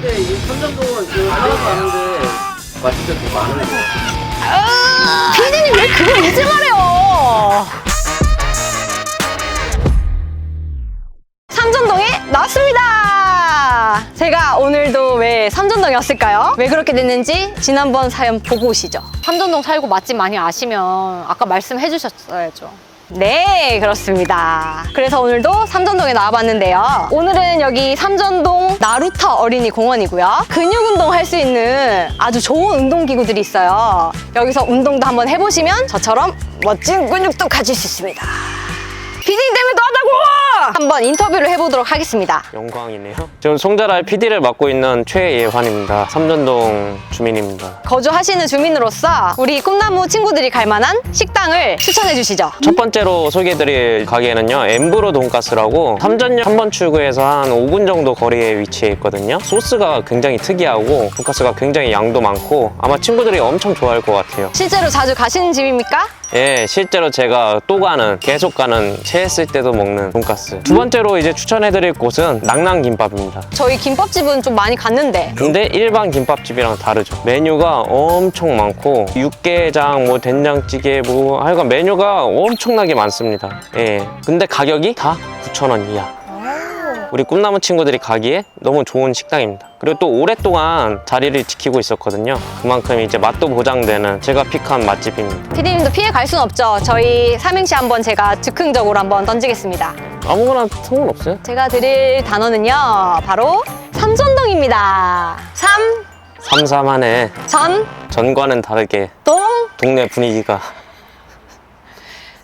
근데 이 삼전동은 그 하나도 아는데 맛집이 좀 많은 거 피디님 왜 그걸 이제 말해요? 삼전동에 나왔습니다. 제가 오늘도 왜 삼전동에 왔을까요? 왜 그렇게 됐는지 지난번 사연 보고 오시죠. 삼전동 살고 맛집 많이 아시면 아까 말씀해 주셨어야죠. 네, 그렇습니다. 그래서 오늘도 삼전동에 나와봤는데요. 오늘은 여기 삼전동 나루터 어린이 공원이고요. 근육 운동 할 수 있는 아주 좋은 운동기구들이 있어요. 여기서 운동도 한번 해보시면 저처럼 멋진 근육도 가질 수 있습니다. 피디님 때문에 또 하자고! 한번 인터뷰를 해보도록 하겠습니다. 영광이네요. 저는 송자랄 PD를 맡고 있는 최예환입니다. 삼전동 주민입니다. 거주하시는 주민으로서 우리 꿈나무 친구들이 갈 만한 식당을 추천해 주시죠. 첫 번째로 소개해드릴 가게는요. 엠브로 돈가스라고 삼전역 3번 출구에서 한 5분 정도 거리에 위치해 있거든요. 소스가 굉장히 특이하고 돈가스가 굉장히 양도 많고 아마 친구들이 엄청 좋아할 것 같아요. 실제로 자주 가시는 집입니까? 예, 실제로 제가 또 가는, 계속 가는, 체했을 때도 먹는 돈가스. 두 번째로 이제 추천해드릴 곳은 낭낭김밥입니다. 저희 김밥집은 좀 많이 갔는데 근데 일반 김밥집이랑 다르죠. 메뉴가 엄청 많고 육개장, 뭐 된장찌개, 뭐 하여간 메뉴가 엄청나게 많습니다. 예. 근데 가격이 다 9,000원 이하. 우리 꿈나무 친구들이 가기에 너무 좋은 식당입니다. 그리고 또 오랫동안 자리를 지키고 있었거든요. 그만큼 이제 맛도 보장되는 제가 픽한 맛집입니다. 피디님도 피해 갈 순 없죠. 저희 삼행시 한번 제가 즉흥적으로 한번 던지겠습니다. 아무거나 상관없어요. 제가 드릴 단어는요. 바로 삼전동입니다. 삼, 삼삼하네. 전, 전과는 다르게 동. 동네 분위기가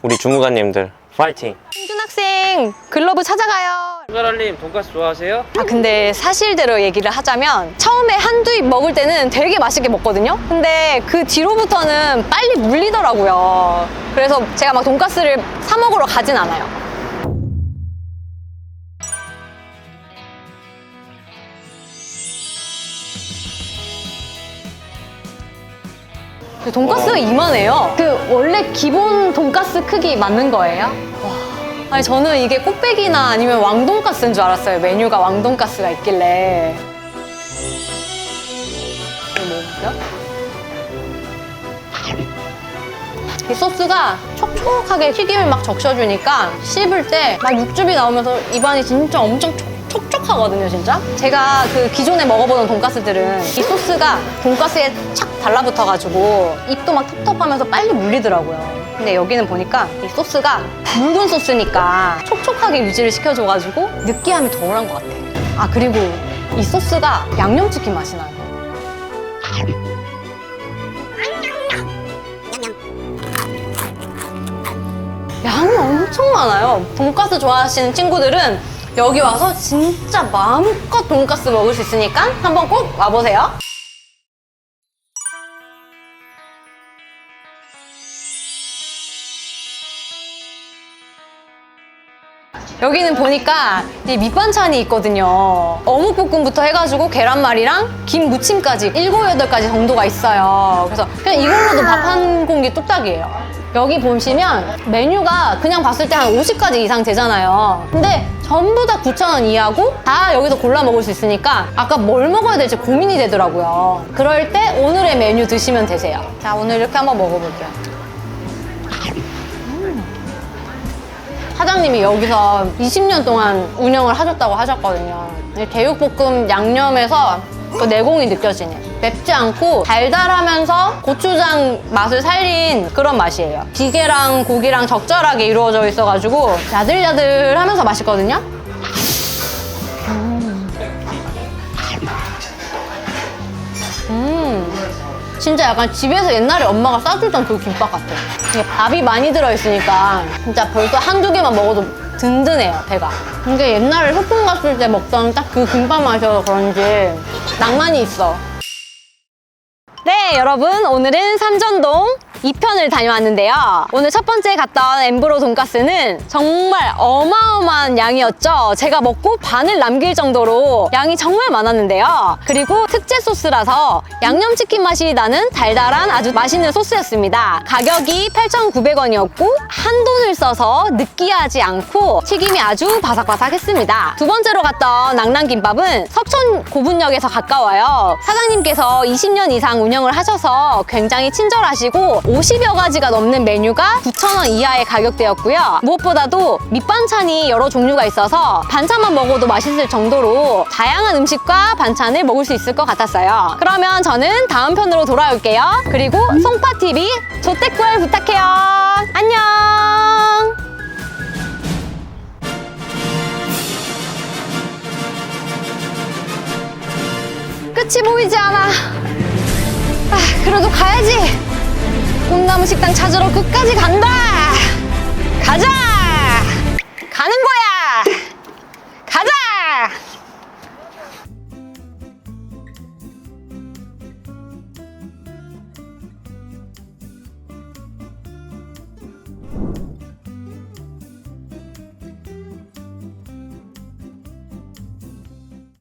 우리 주무관님들 파이팅! 승준 학생 글러브 찾아가요. 주가랄님 돈가스 좋아하세요? 아 근데 사실대로 얘기를 하자면 처음에 한두 입 먹을 때는 되게 맛있게 먹거든요? 근데 그 뒤로부터는 빨리 물리더라고요. 그래서 제가 막 돈가스를 사 먹으러 가진 않아요. 근데 돈가스가 이만해요? 그 원래 기본 돈가스 크기 맞는 거예요? 아니 저는 이게 꽃배기나 아니면 왕돈가스인 줄 알았어요. 메뉴가 왕돈가스가 있길래. 이 소스가 촉촉하게 튀김을 막 적셔주니까 씹을 때 막 육즙이 나오면서 입안이 진짜 엄청 촉, 촉촉하거든요, 진짜. 제가 그 기존에 먹어보던 돈가스들은 이 소스가 돈가스에 착 달라붙어가지고 입도 막 텁텁하면서 빨리 물리더라고요. 근데 여기는 보니까 이 소스가 묽은 소스니까 촉촉하게 유지를 시켜줘가지고 느끼함이 덜한 것 같아. 아, 그리고 이 소스가 양념치킨 맛이 나요. 양이 엄청 많아요. 돈가스 좋아하시는 친구들은 여기 와서 진짜 마음껏 돈가스 먹을 수 있으니까 한번 꼭 와보세요. 여기는 보니까 이 밑반찬이 있거든요. 어묵볶음부터 해가지고 계란말이랑 김 무침까지 일곱 여덟 가지 정도가 있어요. 그래서 그냥 이걸로도 밥 한 공기 뚝딱이에요. 여기 보시면 메뉴가 그냥 봤을 때 한 50가지 이상 되잖아요. 근데 전부 다 9,000원 이하고 다 여기서 골라 먹을 수 있으니까 아까 뭘 먹어야 될지 고민이 되더라고요. 그럴 때 오늘의 메뉴 드시면 되세요. 자, 오늘 이렇게 한번 먹어볼게요. 사장님이 여기서 20년 동안 운영을 하셨다고 하셨거든요. 이 제육볶음 양념에서 그 내공이 느껴지네. 맵지 않고 달달하면서 고추장 맛을 살린 그런 맛이에요. 비계랑 고기랑 적절하게 이루어져 있어가지고 야들야들하면서 맛있거든요. 진짜 약간 집에서 옛날에 엄마가 싸주던 그 김밥 같아. 이게 밥이 많이 들어있으니까 진짜 벌써 한두 개만 먹어도 든든해요, 배가. 이게 옛날에 소풍 갔을 때 먹던 딱 그 김밥 맛이어서 그런지 낭만이 있어. 네, 여러분. 오늘은 삼전동 2편을 다녀왔는데요. 오늘 첫 번째 온 엠브로 돈가스는 정말 어마어마한 양이었죠. 제가 먹고 반을 남길 정도로 양이 정말 많았는데요. 그리고 특제 소스라서 양념치킨 맛이 나는 달달한 아주 맛있는 소스였습니다. 가격이 8,900원이었고 한돈을 써서 느끼하지 않고 튀김이 아주 바삭바삭했습니다. 두 번째로 갔던 낭랑김밥은 석천 고분역에서 가까워요. 사장님께서 20년 이상 운영을 하셔서 굉장히 친절하시고 50여 가지가 넘는 메뉴가 9,000원 이하의 가격대였고요. 무엇보다도 밑반찬이 여러 종류가 있어서 반찬만 먹어도 맛있을 정도로 다양한 음식과 반찬을 먹을 수 있을 것 같았어요. 그러면 저는 다음 편으로 돌아올게요. 그리고 송파TV 조태꿀 부탁해요. 안녕! 끝이 보이지 않아. 아, 그래도 가야지. 꿈나무 식당 찾으러 끝까지 간다. 가자. 가는 거야.